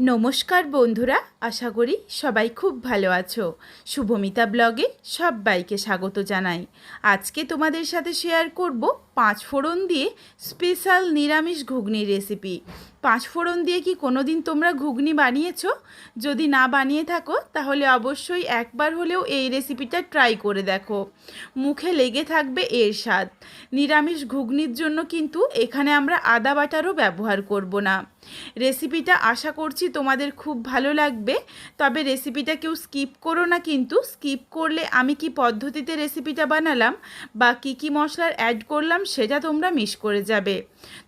নমস্কার বন্ধুরা, আশা করি সবাই খুব ভালো আছো। শুভমিতা ব্লগে সবাইকে স্বাগত জানাই। আজকে তোমাদের সাথে শেয়ার করব পাঁচ ফোড়ন দিয়ে স্পেশাল নিরামিষ ঘুগনি রেসিপি। পাঁচ ফোড়ন দিয়ে কি কোনো দিন তোমরা ঘুগনি বানিয়েছো? যদি না বানিয়ে থাকো, তাহলে অবশ্যই একবার হলেও এই রেসিপিটা ট্রাই করে দেখো। মুখে লেগে থাকবে এর স্বাদ। নিরামিষ ঘুগনির জন্য কিন্তু এখানে আমরা আদা বাটারও ব্যবহার করব না। রেসিপিটা আশা করছি তোমাদের খুব ভালো লাগবে। তবে রেসিপিটা কেউ স্কিপ করো না কিন্তু, স্কিপ করলে আমি কি পদ্ধতিতে রেসিপিটা বানালাম বা কি কি মশলার অ্যাড করলাম সেটা তোমরা মিস করে যাবে।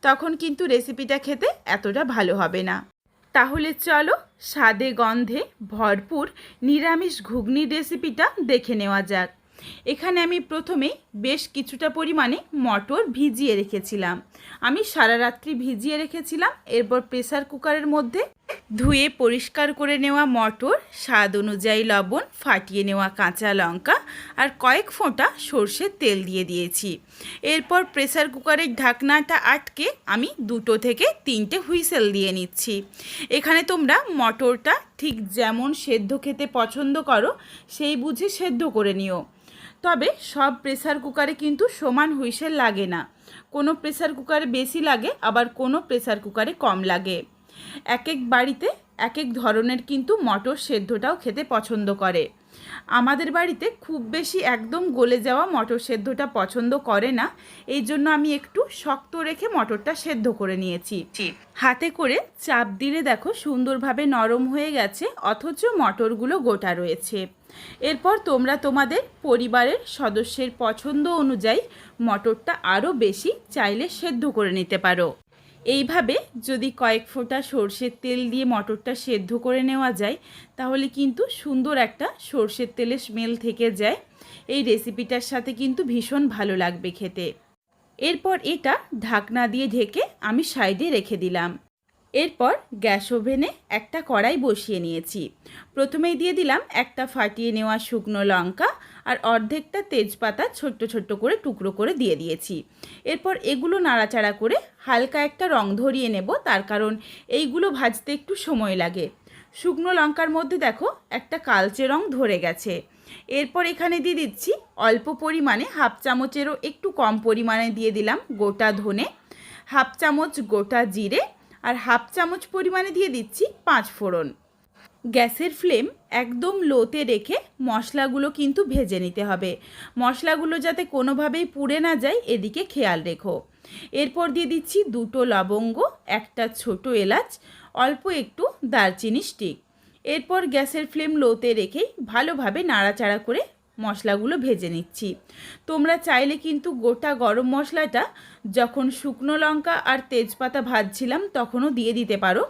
তখন কিন্তু রেসিপিটা খেতে এতটা ভালো হবে না। তাহলে চলো স্বাদে গন্ধে ভরপুর নিরামিষ ঘুগনির রেসিপিটা দেখে নেওয়া যাক। এখানে আমি প্রথমে বেশ কিছুটা পরিমাণে মটর ভিজিয়ে রেখেছিলাম। আমি সারা রাত্রি ভিজিয়ে রেখেছিলাম, এরপর প্রেসার কুকারের মধ্যে ধুয়ে পরিষ্কার করে নেওয়া মটর, স্বাদ অনুযায়ী লবণ, ফাটিয়ে নেওয়া কাঁচা লঙ্কা আর কয়েক ফোঁটা সর্ষের তেল দিয়ে দিয়েছি। এরপর প্রেসার কুকারের ঢাকনাটা আটকে আমি দুটো থেকে তিনটে হুইসেল দিয়ে নিচ্ছি। এখানে তোমরা মটরটা ঠিক যেমন সেদ্ধ খেতে পছন্দ করো, সেই বুঝে সেদ্ধ করে নিও। তবে সব প্রেসার কুকারে কিন্তু সমান হুইসেল লাগে না। কোনো প্রেসার কুকারে বেশি লাগে, আবার কোনো প্রেসার কুকারে কম লাগে। এক এক বাড়িতে এক এক ধরনের কিন্তু মটর সেদ্ধটাও খেতে পছন্দ করে। আমাদের বাড়িতে খুব বেশি একদম গলে যাওয়া মটর সেদ্ধটা পছন্দ করে না। এই জন্য আমি একটু শক্ত রেখে মটরটা সেদ্ধ করে নিয়েছি। হাতে করে চাপ দিলে দেখো সুন্দরভাবে নরম হয়ে গেছে অথচ মটরগুলো গোটা রয়েছে। এরপর তোমরা তোমাদের পরিবারের সদস্যের পছন্দ অনুযায়ী মটরটা আরও বেশি চাইলে সেদ্ধ করে নিতে পারো। এইভাবে যদি কয়েক ফোঁটা সর্ষের তেল দিয়ে মটরটা সেদ্ধ করে নেওয়া যায়, তাহলে কিন্তু সুন্দর একটা সর্ষের তেলের স্মেল থেকে যায়। এই রেসিপিটার সাথে কিন্তু ভীষণ ভালো লাগবে খেতে। এরপর এটা ঢাকনা দিয়ে ঢেকে আমি সাইডে রেখে দিলাম। এরপর গ্যাস ওভেনে একটা কড়াই বসিয়ে নিয়েছি। প্রথমেই দিয়ে দিলাম একটা ফাটিয়ে নেওয়া শুকনো লঙ্কা আর অর্ধেকটা তেজপাতা ছোট্ট ছোট্ট করে টুকরো করে দিয়ে দিয়েছি। এরপর এগুলো নাড়াচাড়া করে হালকা একটা রং ধরিয়ে নেব, তার কারণ এইগুলো ভাজতে একটু সময় লাগে। শুকনো লঙ্কার মধ্যে দেখো একটা কালচে রং ধরে গেছে। এরপর এখানে দিয়ে দিচ্ছি অল্প পরিমাণে হাফ চামচেরও একটু কম পরিমাণে দিয়ে দিলাম গোটা ধনে। হাফ চামচ গোটা জিরে আর হাফ চামচ পরিমাণে দিয়ে দিচ্ছি পাঁচ ফোড়ন। গ্যাসের ফ্লেম একদম লোতে রেখে মশলাগুলো কিন্তু ভেজে নিতে হবে। মশলাগুলো যাতে কোনোভাবেই পুড়ে না যায়, এদিকে খেয়াল রেখো। এরপর দিয়ে দিচ্ছি দুটো লবঙ্গ, একটা ছোট এলাচ, অল্প একটু দারচিনি স্টিক। এরপর গ্যাসের ফ্লেম লোতে রেখেই ভালোভাবে নাড়াচাড়া করে মশলাগুলো ভেজে নিচ্ছি। তোমরা চাইলে কিন্তু গোটা গরম মশলাটা যখন শুকনো লঙ্কা আর তেজপাতা ভাজছিলাম তখনও দিয়ে দিতে পারো।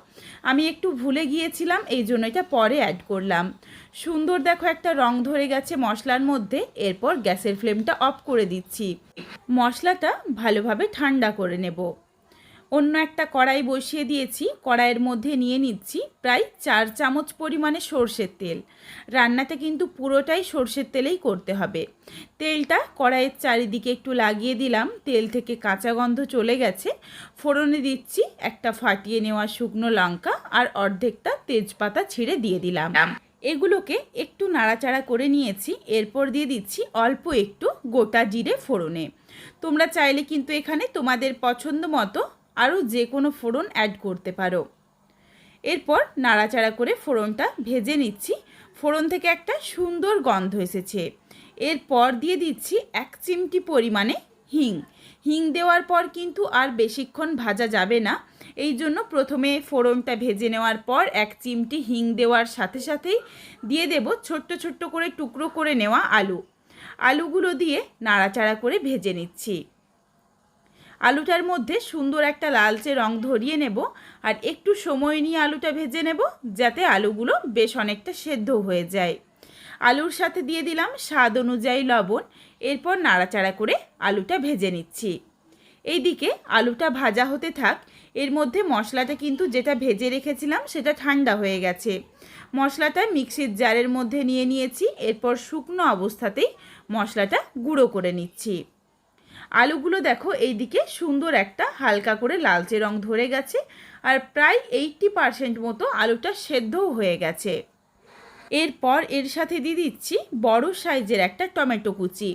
আমি একটু ভুলে গিয়েছিলাম, এই জন্য এটা পরে অ্যাড করলাম। সুন্দর দেখো একটা রং ধরে গেছে মশলার মধ্যে, এরপর গ্যাসের ফ্লেমটা অফ করে দিচ্ছি। মশলাটা ভালোভাবে ঠান্ডা করে নেব। অন্য একটা কড়াই বসিয়ে দিয়েছি কড়াইয়ের মধ্যে নিয়ে নিচ্ছি প্রায় চার চামচ পরিমাণে সর্ষের তেল। রান্নাতে কিন্তু পুরোটাই সর্ষের তেলেই করতে হবে। তেলটা কড়াইয়ের চারিদিকে একটু লাগিয়ে দিলাম তেল থেকে কাঁচা গন্ধ চলে গেছে। ফোড়নে দিচ্ছি একটা ফাটিয়ে নেওয়া শুকনো লঙ্কা আর অর্ধেকটা তেজপাতা ছিঁড়ে দিয়ে দিলাম। এগুলোকে একটু নাড়াচাড়া করে নিয়েছি এরপর দিয়ে দিচ্ছি অল্প একটু গোটা জিরে ফোড়নে। তোমরা চাইলে কিন্তু এখানে তোমাদের পছন্দ মতো আরও যে কোনো ফোড়ন অ্যাড করতে পারো। এরপর নাড়াচাড়া করে ফোড়নটা ভেজে নিচ্ছি। ফোড়ন থেকে একটা সুন্দর গন্ধ এসেছে। এরপর দিয়ে দিচ্ছি এক চিমটি পরিমাণে হিং। হিং দেওয়ার পর কিন্তু আর বেশিক্ষণ ভাজা যাবে না। এই জন্য প্রথমে ফোড়নটা ভেজে নেওয়ার পর এক চিমটি হিং দেওয়ার সাথে সাথেই দিয়ে দেব ছোট্ট ছোট্ট করে টুকরো করে নেওয়া আলু। আলুগুলো দিয়ে নাড়াচাড়া করে ভেজে নিচ্ছি। আলুটার মধ্যে সুন্দর একটা লালচে রং ধরিয়ে নেব আর একটু সময় নিয়ে আলুটা ভেজে নেব যাতে আলুগুলো বেশ অনেকটা সেদ্ধ হয়ে যায়। আলুর সাথে দিয়ে দিলাম স্বাদ অনুযায়ী লবণ, এরপর নাড়াচাড়া করে আলুটা ভেজে নিচ্ছি। এইদিকে আলুটা ভাজা হতে থাক, এর মধ্যে মশলাটা কিন্তু যেটা ভেজে রেখেছিলাম সেটা ঠান্ডা হয়ে গেছে। মশলাটা মিক্সির জারের মধ্যে নিয়ে নিয়েছি, এরপর শুকনো অবস্থাতেই মশলাটা গুঁড়ো করে নিচ্ছি। আলুগুলো দেখো, এইদিকে সুন্দর একটা হালকা করে লালচে রং ধরে গেছে আর প্রায় এইটটি পারসেন্ট মতো আলুটা সেদ্ধও হয়ে গেছে। এরপর এর সাথে দিয়ে দিচ্ছি বড় সাইজের একটা টমেটো কুচি।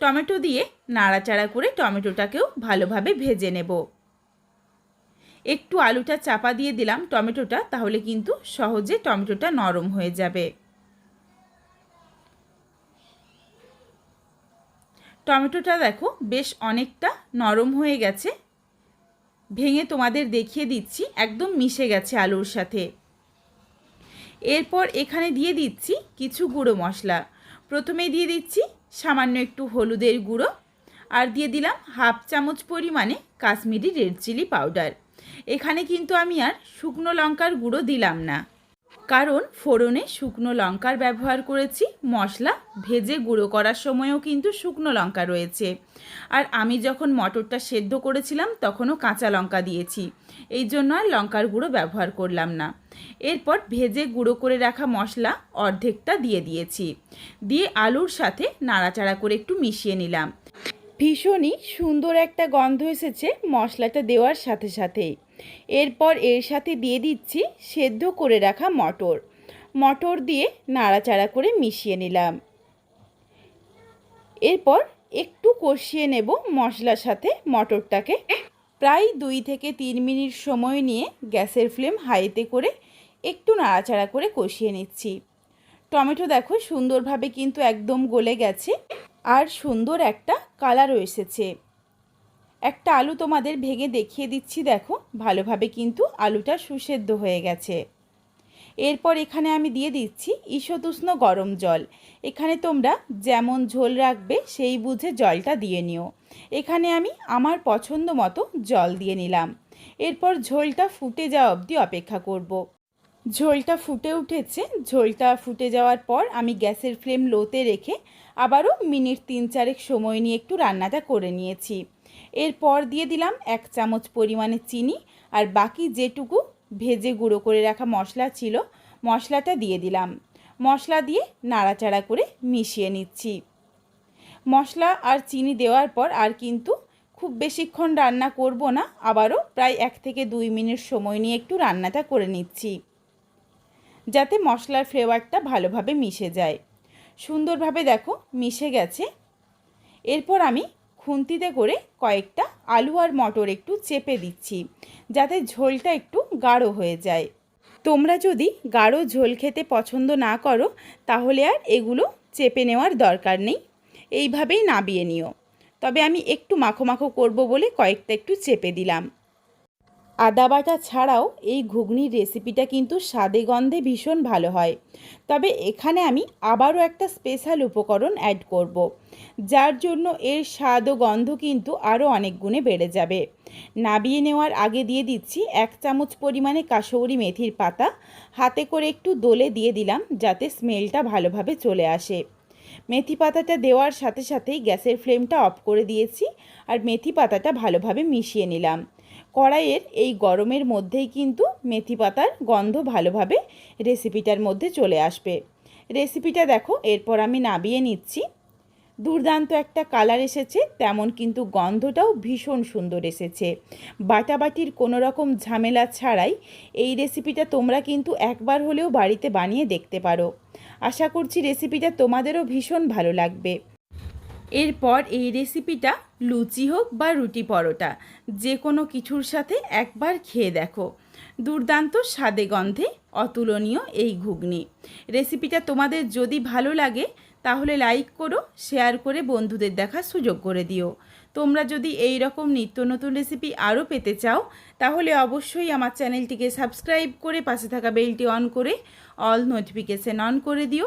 টমেটো দিয়ে নাড়াচাড়া করে টমেটোটাকেও ভালোভাবে ভেজে নেব। একটু আলুটা চাপা দিয়ে দিলাম টমেটোটা, তাহলে কিন্তু সহজে টমেটোটা নরম হয়ে যাবে। টমেটোটা দেখো বেশ অনেকটা নরম হয়ে গেছে। ভেঙে তোমাদের দেখিয়ে দিচ্ছি, একদম মিশে গেছে আলুর সাথে। এরপর এখানে দিয়ে দিচ্ছি কিছু গুঁড়ো মশলা। প্রথমে দিয়ে দিচ্ছি সামান্য একটু হলুদের গুঁড়ো আর দিয়ে দিলাম হাফ চামচ পরিমাণে কাশ্মীরি রেড চিলি পাউডার। এখানে কিন্তু আমি আর শুকনো লঙ্কার গুঁড়ো দিলাম না। কারণ ফোড়নে শুকনো লঙ্কার ব্যবহার করেছি, মশলা ভেজে গুঁড়ো করার সময়ও কিন্তু শুকনো লঙ্কা রয়েছে। আর আমি যখন মটরটা সেদ্ধ করেছিলাম, তখনও কাঁচা লঙ্কা দিয়েছি। এই জন্য আর লঙ্কার গুঁড়ো ব্যবহার করলাম না। এরপর ভেজে গুঁড়ো করে রাখা মশলা অর্ধেকটা দিয়ে দিয়েছি। দিয়ে আলুর সাথে নাড়াচাড়া করে একটু মিশিয়ে নিলাম। ভীষণই সুন্দর একটা গন্ধ এসেছে মশলাটা দেওয়ার সাথে সাথেই। এরপর এর সাথে দিয়ে দিচ্ছি সেদ্ধ করে রাখা মটর। মটর দিয়ে নাড়াচাড়া করে মিশিয়ে নিলাম। এরপর একটু কষিয়ে নেব মশলার সাথে মটরটাকে। প্রায় দুই থেকে তিন মিনিট সময় নিয়ে গ্যাসের ফ্লেম হাইতে করে একটু নাড়াচাড়া করে কষিয়ে নিচ্ছি। টমেটো দেখো সুন্দরভাবে কিন্তু একদম গলে গেছে। আর সুন্দর একটা কালারও এসেছে। একটা আলু তোমাদের ভেঙে দেখিয়ে দিচ্ছি, দেখো। ভালোভাবে কিন্তু আলুটা সুসেদ্ধ হয়ে গেছে। এরপর এখানে আমি দিয়ে দিচ্ছি ঈশতুষ্ণ গরম জল। এখানে তোমরা যেমন ঝোল রাখবে, সেই বুঝে জলটা দিয়ে নিও। এখানে আমি আমার পছন্দ মতো জল দিয়ে নিলাম। এরপর ঝোলটা ফুটে যাওয়া অবধি অপেক্ষা করব। ঝোলটা ফুটে উঠেছে। ঝোলটা ফুটে যাওয়ার পর আমি গ্যাসের ফ্লেম লোতে রেখে আবারও মিনিট তিন চারেক সময় নিয়ে একটু রান্নাটা করে নিয়েছি। এরপর দিয়ে দিলাম এক চামচ পরিমাণে চিনি আর বাকি যেটুকু ভেজে গুঁড়ো করে রাখা মশলা ছিল, মশলাটা দিয়ে দিলাম। মশলা দিয়ে নাড়াচাড়া করে মিশিয়ে নিচ্ছি। মশলা আর চিনি দেওয়ার পর আর কিন্তু খুব বেশিক্ষণ রান্না করব না, আবারও প্রায় এক থেকে দুই মিনিট সময় নিয়ে একটু রান্নাটা করে নিচ্ছি। যাতে মশলার ফ্লেভারটা ভালোভাবে মিশে যায়। সুন্দরভাবে দেখো, মিশে গেছে। এরপর আমি খুন্তিতে করে কয়েকটা আলু আর মটর একটু চেপে দিচ্ছি, যাতে ঝোলটা একটু গাঢ় হয়ে যায়। তোমরা যদি গাঢ় ঝোল খেতে পছন্দ না করো, তাহলে আর এগুলো চেপে নেওয়ার দরকার নেই। এইভাবেই নাবিয়ে নিও। তবে আমি একটু মাখো মাখো করব বলে কয়েকটা একটু চেপে দিলাম। আদা বাটা ছাড়াও এই ঘুগনির রেসিপিটা কিন্তু স্বাদে গন্ধে ভীষণ ভালো হয়। তবে এখানে আমি আবারও একটা স্পেশাল উপকরণ অ্যাড করব। যার জন্য এর স্বাদ ও গন্ধ কিন্তু আরও অনেক গুণে বেড়ে যাবে। নাবিয়ে নেওয়ার আগে দিয়ে দিচ্ছি এক চামচ পরিমাণে কাশৌরি মেথির পাতা, হাতে করে একটু দোলে দিয়ে দিলাম যাতে স্মেলটা ভালোভাবে চলে আসে। মেথি পাতাটা দেওয়ার সাথে সাথেই গ্যাসের ফ্লেমটা অফ করে দিয়েছি আর মেথি পাতাটা ভালোভাবে মিশিয়ে নিলাম। কড়াইয়ের এই গরমের মধ্যেই কিন্তু মেথি পাতার গন্ধ ভালোভাবে রেসিপিটার মধ্যে চলে আসবে। রেসিপিটা দেখো, এরপর আমি নাবিয়ে নিচ্ছি। দুর্দান্ত একটা কালার এসেছে, তেমন কিন্তু গন্ধটাও ভীষণ সুন্দর এসেছে। বাটাবাটির কোনো রকম ঝামেলা ছাড়াই এই রেসিপিটা তোমরা কিন্তু একবার হলেও বাড়িতে বানিয়ে দেখতে পারো। আশা করছি রেসিপিটা তোমাদেরও ভীষণ ভালো লাগবে। এরপর এই রেসিপিটা লুচি হোক বা রুটি পরোটা যে কোনো কিছুর সাথে একবার খেয়ে দেখো। দুর্দান্ত স্বাদে গন্ধে অতুলনীয় এই ঘুগনি। রেসিপিটা তোমাদের যদি ভালো লাগে, তাহলে লাইক করো শেয়ার করে বন্ধুদের দেখার সুযোগ করে দিও। তোমরা যদি এই রকম নিত্য নতুন রেসিপি আরও পেতে চাও, তাহলে অবশ্যই আমার চ্যানেলটিকে সাবস্ক্রাইব করে পাশে থাকা বেলটি অন করে অল নোটিফিকেশান অন করে দিও।